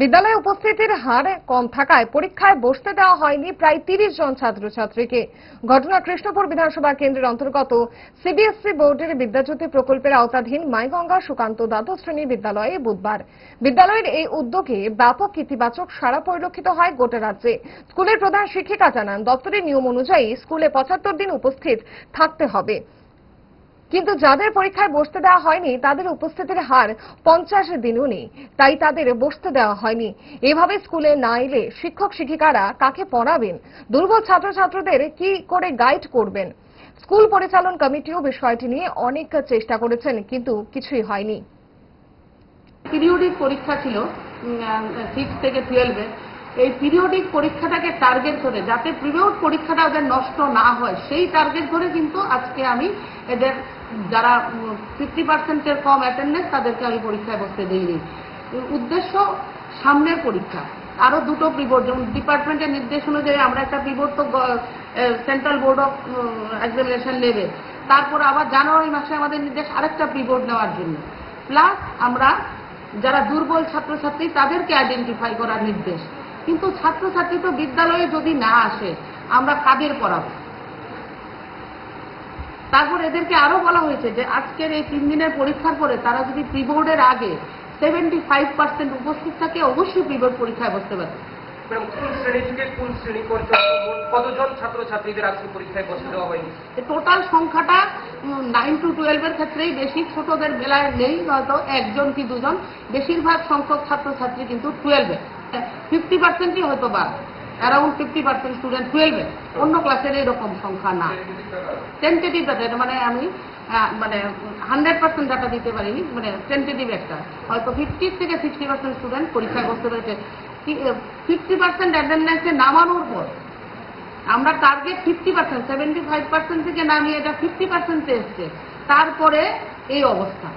বিদ্যালয়ে উপস্থিতির হার কম থাকায় পরীক্ষায় বসতে দেওয়া হয়নি প্রায় তিরিশ জন ছাত্রছাত্রীকে। ঘটনা কৃষ্ণপুর বিধানসভা কেন্দ্রের অন্তর্গত সিবিএসসি বোর্ডের বিদ্যাজ্যোতি প্রকল্পের আওতাধীন মাইগঙ্গা সুকান্ত দ্বাদশ শ্রেণি বিদ্যালয়ে বুধবার। বিদ্যালয়ের এই উদ্যোগে ব্যাপক ইতিবাচক সাড়া পরিলক্ষিত হয় গোটা রাজ্যে। স্কুলের প্রধান শিক্ষিকা জানান, দপ্তরের নিয়ম অনুযায়ী স্কুলে পঁচাত্তর দিন উপস্থিত থাকতে হবে। কিন্তু যাদের পরীক্ষায় বসতে দেওয়া হয়নি, তাদের উপস্থিতির হার পঞ্চাশ দিনও নেই। তাই তাদের বসতে দেওয়া হয়নি। এভাবে স্কুলে না এলে শিক্ষক শিক্ষিকারা কাকে পড়াবেন? দুর্বল ছাত্রছাত্রীদের কি করে গাইড করবেন? স্কুল পরিচালন কমিটিও বিষয়টি নিয়ে অনেক চেষ্টা করেছেন, কিন্তু কিছুই হয়নি। পিরিয়ডিক পরীক্ষা ছিল সিক্স থেকে টুয়েলভে এই পিরিয়ডিক পরীক্ষাটাকে টার্গেট ধরে, যাতে পিরিয়ড পরীক্ষাটা ওদের নষ্ট না হয়, সেই টার্গেট ধরে কিন্তু আজকে আমি এদের যারা ফিফটি পার্সেন্টের কম অ্যাটেন্ডেন্স তাদেরকে আমি পরীক্ষায় বসতে দিইনি উদ্দেশ্য সামনের পরীক্ষা। আরও দুটো প্রিবোর্ড যেমন ডিপার্টমেন্টের নির্দেশ অনুযায়ী আমরা একটা প্রিবোর্ড তো সেন্ট্রাল বোর্ড অফ এক্সামিনেশন নেবে। তারপর আবার জানুয়ারি মাসে আমাদের নির্দেশ আরেকটা প্রিবোর্ড নেওয়ার জন্য। প্লাস আমরা যারা দুর্বল ছাত্রছাত্রী, তাদেরকে আইডেন্টিফাই করার নির্দেশ। কিন্তু ছাত্রছাত্রী তো বিদ্যালয়ে যদি না আসে, আমরা কাদের পড়াবো? তারপর এদেরকে আরও বলা হয়েছে যে আজকের এই তিন দিনের পরীক্ষার পরে তারা যদি প্রিবোর্ডের আগে সেভেন্টি ফাইভ পার্সেন্ট উপস্থিত থাকে, অবশ্যই প্রিবোর্ড পরীক্ষায় বসতে পারবে। কতজন ছাত্রছাত্রীদের পরীক্ষায় বসতে দেওয়া টোটাল সংখ্যাটা নাইন টু টুয়েলভের ক্ষেত্রেই বেশি, ছোটদের বেলায় নেই, হয়তো একজন কি দুজন, বেশিরভাগ সংখ্যক ছাত্রছাত্রী কিন্তু টুয়েলভে ফিফটি পার্সেন্টই হয়তো বা অ্যারাউন্ড ফিফটি পার্সেন্ট স্টুডেন্ট টুয়েলভে অন্য ক্লাসের এরকম সংখ্যা না। টেন্টেটিভ ডাটা মানে আমি মানে হান্ড্রেড পার্সেন্ট ডাটা দিতে পারিনি মানে টেন্টেটিভ একটা। হয়তো ফিফটি থেকে সিক্সটি পার্সেন্ট স্টুডেন্ট পরীক্ষায় বসতে পেরেছে ফিফটি পার্সেন্ট অ্যাটেন্ডেন্সে নামানোর পর আমরা target fifty percent seventy five percent থেকে নামিয়ে এটা ফিফটি পার্সেন্টে এসছে। তারপরে এই অবস্থা।